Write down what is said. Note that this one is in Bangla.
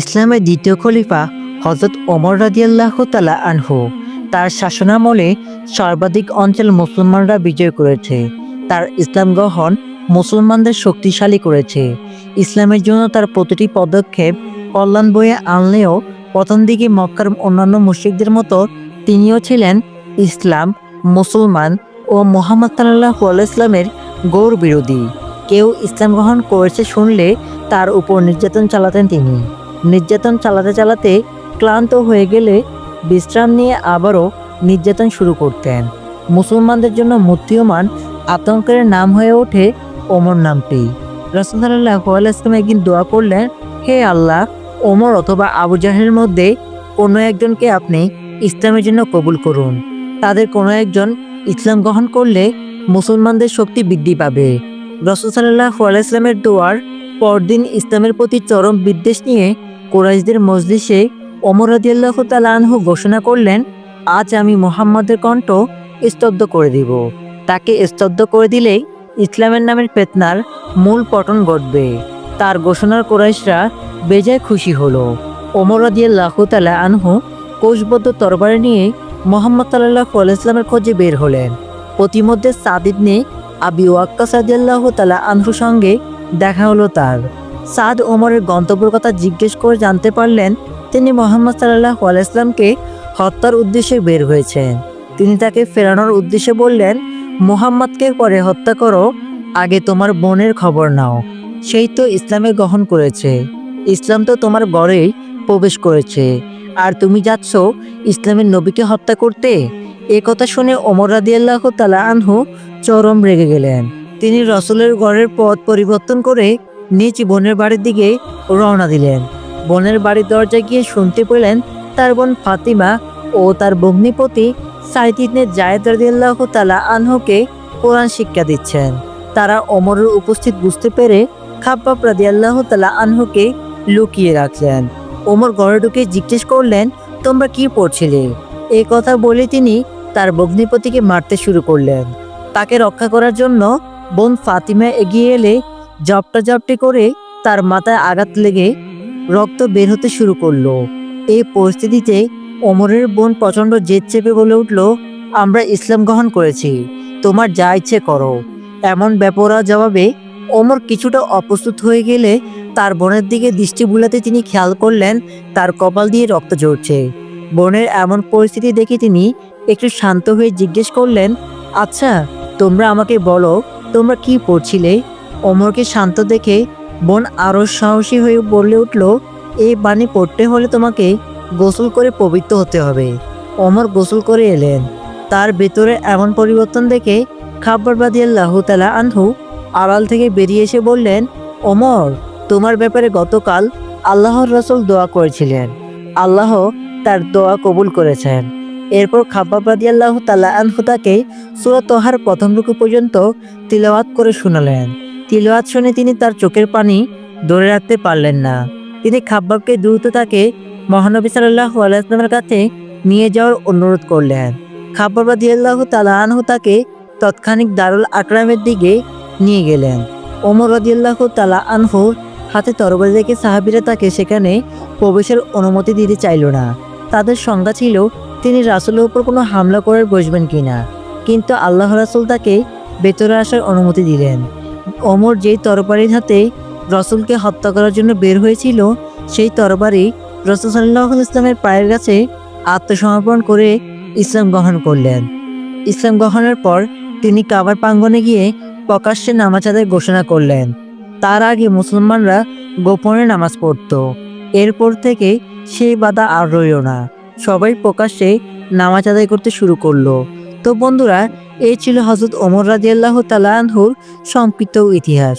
ইসলামের দ্বিতীয় খলিফা হজরত ওমর রাদিয়াল্লাহ তালা আনহু। তার শাসনামলে সর্বাধিক অঞ্চল মুসলমানরা বিজয় করেছে। তার ইসলাম গ্রহণ মুসলমানদের শক্তিশালী করেছে। ইসলামের জন্য তার প্রতিটি পদক্ষেপ কল্যাণ বয়ে আনলেও প্রথম দিকে মক্কার অন্যান্য মুশ্রিকদের মতো তিনিও ছিলেন ইসলাম, মুসলমান ও মোহাম্মদ সাল্লাহ ইসলামের গৌর বিরোধী। কেউ ইসলাম গ্রহণ করেছে শুনলে তার উপর নির্যাতন চালাতেন তিনি। নির্যাতন চালাতে চালাতে ক্লান্ত হয়ে গেলে বিশ্রাম নিয়ে আবারও নির্যাতন শুরু করতেন। মুসলমানদের জন্য মুক্তিয়মান আতঙ্কের নাম হয়ে ওঠে ওমর নামটি। রসুল্লাহ ইসলাম একদিন দোয়া করলেন, হে আল্লাহ, ওমর অথবা আবু জাহের মধ্যে কোনো একজনকে আপনি ইসলামের জন্য কবুল করুন। তাদের কোনো একজন ইসলাম গ্রহণ করলে মুসলমানদের শক্তি বৃদ্ধি পাবে। রসুল সাল্লাহ ইসলামের দোয়ার পরদিন ইসলামের প্রতি চরম বিদ্বেষ নিয়ে কোরাইশদের মজলিসে ওমর রাদিয়াল্লাহু তাআলা আনহু ঘোষণা করলেন, আজ আমি মোহাম্মদের কণ্ঠ স্তব্ধ করে দিব। তাকে স্তব্ধ করে দিলেই ইসলামের নামের ফেতনার মূল পটন ঘটবে। তার ঘোষণার কোরাইশরা বেজায় খুশি হলো। ওমর রাদিয়াল্লাহু তাআলা আনহু কোষবদ্ধ তরবারি নিয়ে মোহাম্মদ আলাইহি ইসলামের খোঁজে বের হলেন। প্রতিমধ্যে সাদিদ নে আবি ওয়াক্কাস রাদিয়াল্লাহু তাআলা আনহুর সঙ্গে দেখা হলো তার। সাদ ওমরের গন্তব্যের কথা জিজ্ঞেস করে জানতে পারলেন, তিনি মোহাম্মদ সাল্লাহ আলাইসলামকে হত্যার উদ্দেশ্যে বের হয়েছেন। তিনি তাকে ফেরানোর উদ্দেশ্যে বললেন, মোহাম্মদকে পরে হত্যা করো, আগে তোমার বোনের খবর নাও। সেই তো ইসলামে গ্রহণ করেছে। ইসলাম তো তোমার গড়েই প্রবেশ করেছে। আর তুমি যাচ্ছ ইসলামের নবীকে হত্যা করতে? এ কথা শুনে ওমর রাদিয়াল্লাহ তালা আনহু চরম রেগে গেলেন। তিনি রসুলের গড়ের পথ পরিবর্তন করে নিজ বোনের বাড়ির দিকে রওনা দিলেন। বোনের বাড়ির দরজায় গিয়ে শুনতে পেলেন তার বোন ফাতিমা ও তার ভগ্নিপতি সাইদিনে জায়দ রাদিয়াল্লাহু তালা আনহুকে কোরআন শিক্ষা দিচ্ছেন। তারা অমরের উপস্থিত বুঝতে পেরে খাব্বাব রাদিয়াল্লাহু তালা আনহুকে লুকিয়ে রাখলেন। ওমর ঘরে ঢুকে জিজ্ঞেস করলেন, তোমরা কি পড়ছিলে? এই কথা বলে তিনি তার ভগ্নিপতিকে মারতে শুরু করলেন। তাকে রক্ষা করার জন্য বোন ফাতিমা এগিয়ে এলে জপটা জপটি করে তার মাথায় আঘাত লেগে রক্ত বের হতে শুরু করল। এই পরিস্থিতিতে ওমরের বোন প্রচণ্ড জেদ চেপে বলে উঠল, আমরা ইসলাম গ্রহণ করেছি, তোমার যা ইচ্ছে করো। এমন ব্যাপারা জবাবে ওমর কিছুটা অপ্রস্তুত হয়ে গেলে তার বোনের দিকে দৃষ্টি বুলাতে তিনি খেয়াল করলেন, তার কপাল দিয়ে রক্ত ঝরছে। বোনের এমন পরিস্থিতি দেখে তিনি একটু শান্ত হয়ে জিজ্ঞেস করলেন আচ্ছা তোমরা আমাকে বলো, তোমরা কি পড়ছিলে? ওমরকে শান্ত দেখে বোন আরও সাহসী হয়ে বলে উঠল, এই বাণী পড়তে হলে তোমাকে গোসল করে পবিত্র হতে হবে। ওমর গোসল করে এলেন। তার ভেতরে এমন পরিবর্তন দেখে খাব্বার বাদিয়াল্লাহ তালা আনহু আড়াল থেকে বেরিয়ে এসে বললেন ওমর তোমার ব্যাপারে গতকাল আল্লাহর রসুল দোয়া করেছিলেন। আল্লাহ তার দোয়া কবুল করেছেন। এরপর খাব্বাব রাদিয়াল্লাহ তালা আনহু তাকে সুরত তোহার প্রথম রুকু পর্যন্ত তিলাওয়াত করে শোনালেন। তিলাওয়াত শুনে তিনি তার চোখের পানি ধরে রাখতে পারলেন না। তিনি খাব্বাবকে দ্রুত তাকে মহানবী সাল্লাহ আলাইসলামের কাছে নিয়ে যাওয়ার অনুরোধ করলেন। খাব্বাব রাদিয়াল্লাহ তালা আনহু তাকে তৎক্ষণিক দারুল আকরামের দিকে নিয়ে গেলেন। ওমর রাদিয়াল্লাহ তালা হাতে তরবারি রেখে সাহাবিরা তাকে সেখানে প্রবেশের অনুমতি দিতে চাইল না। তাদের সংজ্ঞা ছিল, তিনি রাসুলের উপর কোনো হামলা করে বসবেন কিনা। কিন্তু আল্লাহ রাসুল তাকে ভেতরে আসার অনুমতি দিলেন। ওমর যেই তরবারির হাতে রসুলকে হত্যা করার জন্য বের হয়েছিল, সেই তরবারি রসুল সাল্লাহ ইসলামের পায়ের কাছে আত্মসমর্পণ করে ইসলাম গ্রহণ করলেন। ইসলাম গ্রহণের পর তিনি কাবার প্রাঙ্গনে গিয়ে প্রকাশ্যে নামাজ আদায় ঘোষণা করলেন। তার আগে মুসলমানরা গোপনে নামাজ পড়ত। এরপর থেকে সেই বাধা আর রইল না। সবাই প্রকাশ্যে নামাজ আদায় করতে শুরু করল। তো বন্ধুরা এই ছিল হজরত ওমর রাজিয়াল্লাহ তালাহুর সম্পৃক্ত ইতিহাস।